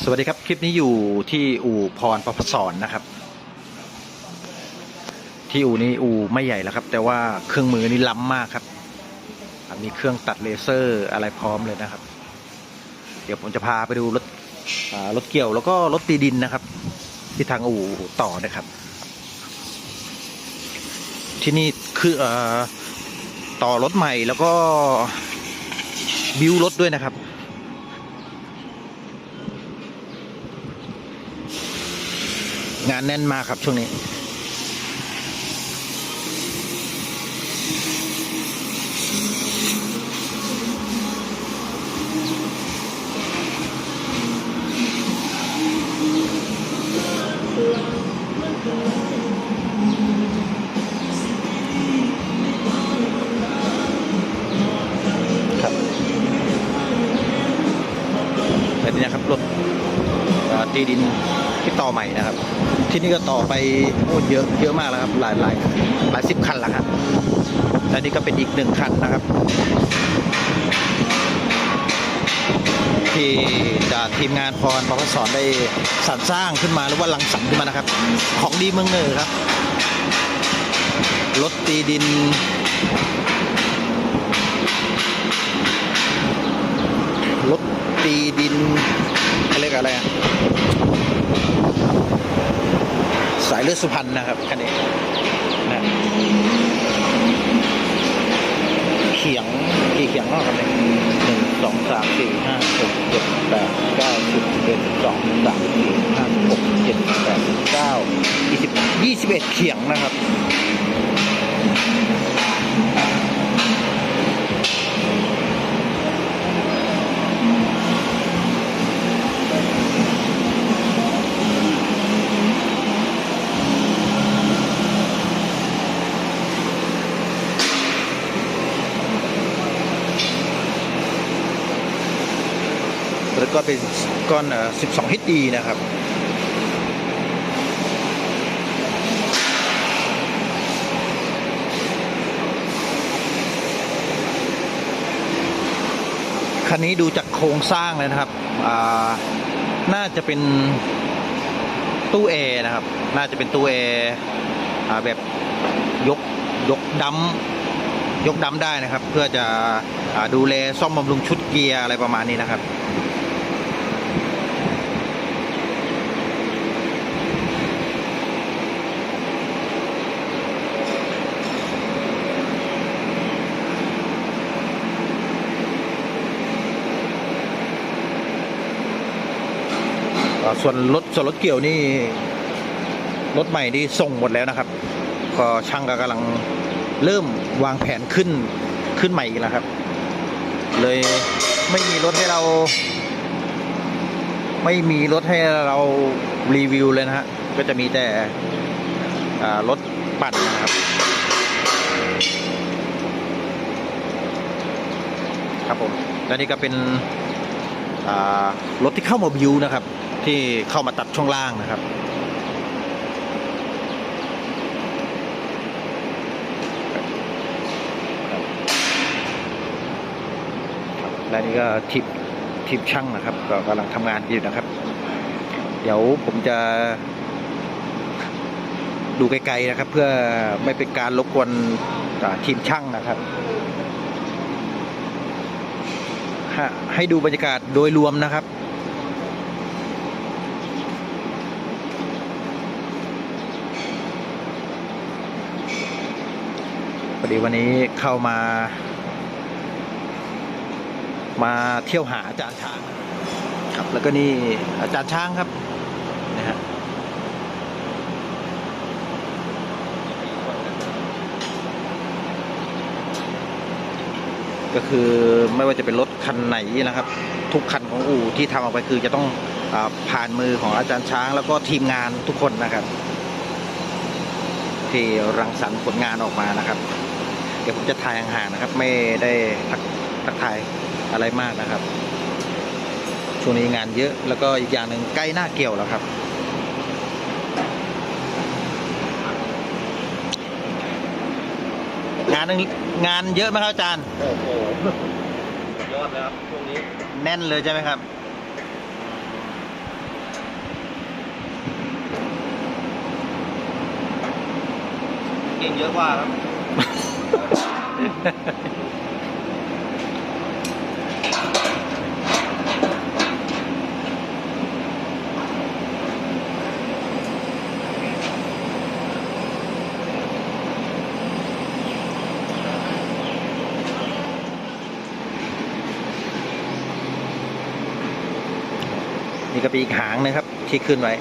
สวัสดีครับ คลิปนี้อยู่ที่อู่พรประพสอนนะครับ ที่อู่นี้อู่ไม่ใหญ่แล้วครับ แต่ว่าเครื่องมือนี่ล้ำมากครับ มีเครื่องตัดเลเซอร์อะไรพร้อมเลยนะครับ เดี๋ยวผมจะพาไปดูรถรถเกี่ยวแล้วก็รถตีดินนะครับ ที่ทางอู่ต่อนะครับ ที่นี่คืออต่อรถใหม่แล้วก็บิวรถด้วยนะครับ งานแน่นมากครับช่วงนี้ ครับแบบนี้นะครับรถเอ่อตีดินที่ต่อใหม่นะครับ ที่นี่ก็ต่อไปโอ้เยอะเยอะมากแล้วครับ หลายหลายหลายสิบคันแล้วครับและนี่ก็เป็นอีกหนึ่งคันนะครับ ที่จากทีมงานพรประพัสอนได้สรรสร้างขึ้นมาหรือว่าลังสรรค์ขึ้นมานะครับ ของดีเมืองเหนือครับรถตีดินรถตีดินเขาเรียกอะไรอะ สายเลือดสุพรรณนะครับคันนี้นะเขียงกี่เขียงเนาะครับเนี่ยหนึ่งสองสามสี่ห้าหกเจ็ดแปดเก้าสิบเอ็ดสองสามสี่ห้าหกเจ็ดแปดเก้ายี่สิบยี่สิบเอ็ดเขียงนะครับ ก็เป็นก้อนสิบสองฮิตดีนะครับคันนี้ดูจากโครงสร้างเลยนะครับ น่าจะเป็นตู้แอร์นะครับ น่าจะเป็นตู้แอร์แบบยกยกดัมยกดัมได้นะครับ เพื่อจะอดูแลซ่อมบำรุงชุดเกียร์อะไรประมาณนี้นะครับ ส่วนรถส่วนรถเกี่ยวนี่รถใหม่นี่ส่งหมดแล้วนะครับ ก็ช่างก็กำลังเริ่มวางแผนขึ้นขึ้นใหม่อีกแล้วครับ เลยไม่มีรถให้เรา ไม่มีรถให้เรารีวิวเลยนะฮะก็จะมีแต่รถปั่นนะครับครับผมและนี่ก็เป็นรถที่เข้ามาบิวนะครับ ที่เข้ามาตัดช่วงล่างนะครับ และนี่ก็ทีมทีมช่างนะครับก็กำลังทำงานอยู่นะครับ เดี๋ยวผมจะดูไกลๆนะครับ เพื่อไม่เป็นการรบกวนทีมช่างนะครับให้ดูบรรยากาศโดยรวมนะครับ พอดีวันนี้เข้ามา มาเที่ยวหาอาจารย์ช้างครับ แล้วก็นี่อาจารย์ช้างครับนะฮะก็คือไม่ว่าจะเป็นรถคันไหนนะครับ ทุกคันของอู่ที่ทำออกไปคือจะต้องอผ่านมือของอาจารย์ช้าง แล้วก็ทีมงานทุกคนนะครับ ที่รังสรรค์ผลงานออกมานะครับ เดี๋ยวผมจะถ่ายห่างๆนะครับ ไม่ได้ทักทักทายอะไรมากนะครับ ช่วงนี้งานเยอะแล้วก็อีกอย่างหนึ่งใกล้หน้าเกี่ยวแล้วครับ งานงานเยอะไหมครับอาจารย์โอ้โหยอดแล้วครับช่วงนี้แน่นเลยใช่ไหมครับเก่งเยอะกว่าครับ นี่ก็เป็นอีกหางนะครับที่ขึ้นไว้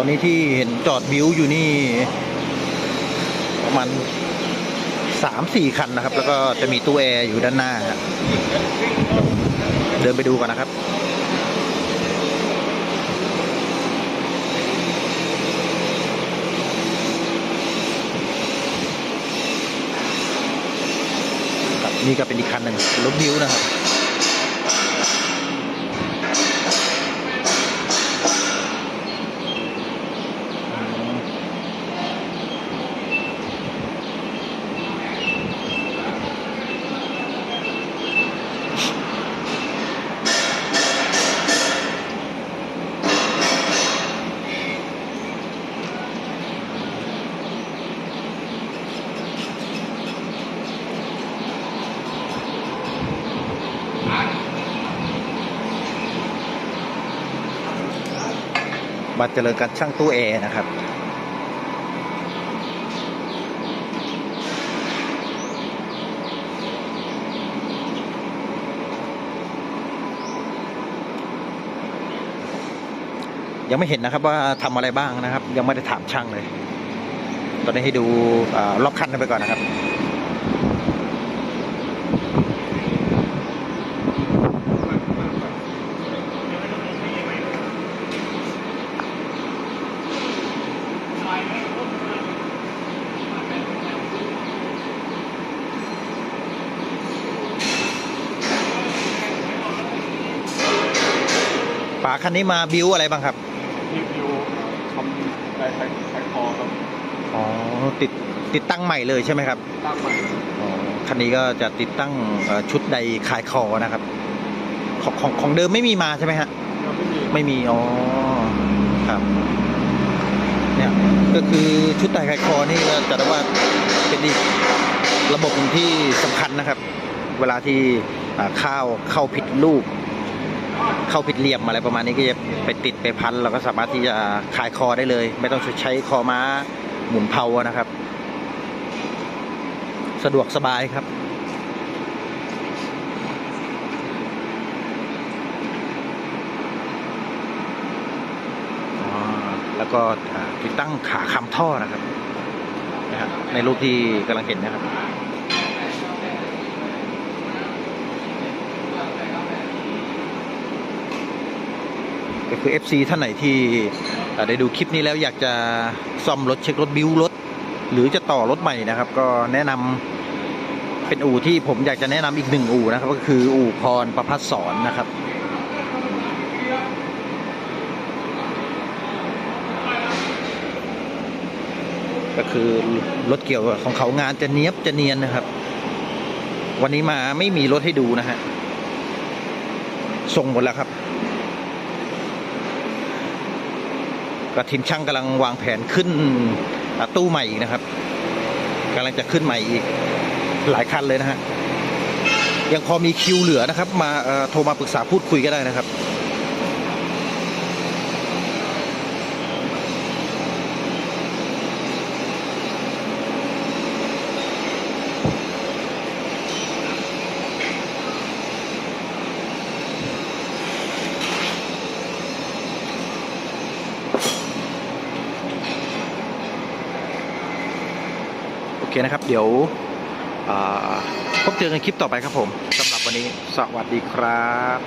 ตอนนี้ที่เห็นจอดบิวอยู่นี่ ประมาณสามสี่คันนะครับ แล้วก็จะมีตู้แอร์อยู่ด้านหน้า เดินไปดูกันนะครับครับนี่ก็เป็นอีกคันหนึ่งรถบิวนะครับ มาเจริญการช่างตู้แอร์นะครับยังไม่เห็นนะครับว่าทำอะไรบ้างนะครับ ยังไม่ได้ถามช่างเลย ตอนนี้ให้ดูอรอบคันไปก่อนนะครับ ป๋าคันนี้มาบิวอะไรบ้างครับรีวิวทำได้แท็กแท็กคอครับอ๋อติดติดตั้งใหม่เลยใช่ไหมครับตั้งใหม่อ๋อคันนี้ก็จะติดตั้งเอ่อชุดใดคลายคอนะครับ ของของของเดิมไม่มีมาใช่ไหมฮะ ยังไม่มีไม่มี อ๋อ ครับ เนี่ย ก็คือชุดไตคลายคอนี่ก็จะได้ว่าเป็นอีกระบบหนึ่งที่สำคัญนะครับ เวลาที่อ่าข้าวเข้าผิดลูก เข้าผิดเหลี่ยมอะไรประมาณนี้ก็จะไปติดไปพันเราก็สามารถที่จะคลายคอได้เลย ไม่ต้องใช้คอม้าหมุนเพานะครับ สะดวกสบายครับแล้วก็ติดตั้งขาคำท่อนะครับนะฮะในรูปที่กำลังเห็นนะครับ ก็คือ FC ท่านไหนที่ได้ดูคลิปนี้แล้วอยากจะซ่อมรถเช็ครถบิ้วรถ หรือจะต่อรถใหม่นะครับ ก็แนะนำเป็นอู่ที่ผมอยากจะแนะนำอีกหนึ่งอู่นะครับก็คืออู่พรประพัฒสอนนะครับก็คือรถเกี่ยวของเขางานจะเนี้ยบจะเนียนนะครับ วันนี้มาไม่มีรถให้ดูนะฮะส่งหมดแล้วครับ ก็ทีมช่างกำลังวางแผนขึ้นตู้ใหม่อีกนะครับกำลังจะขึ้นใหม่อีกหลายคันเลยนะฮะยังพอมีคิวเหลือนะครับ มาโทรมาปรึกษาพูดคุยก็ได้นะครับ นะครับ เดี๋ยวพบเจอกันคลิปต่อไปครับผมสำหรับวันนี้สวัสดีครับ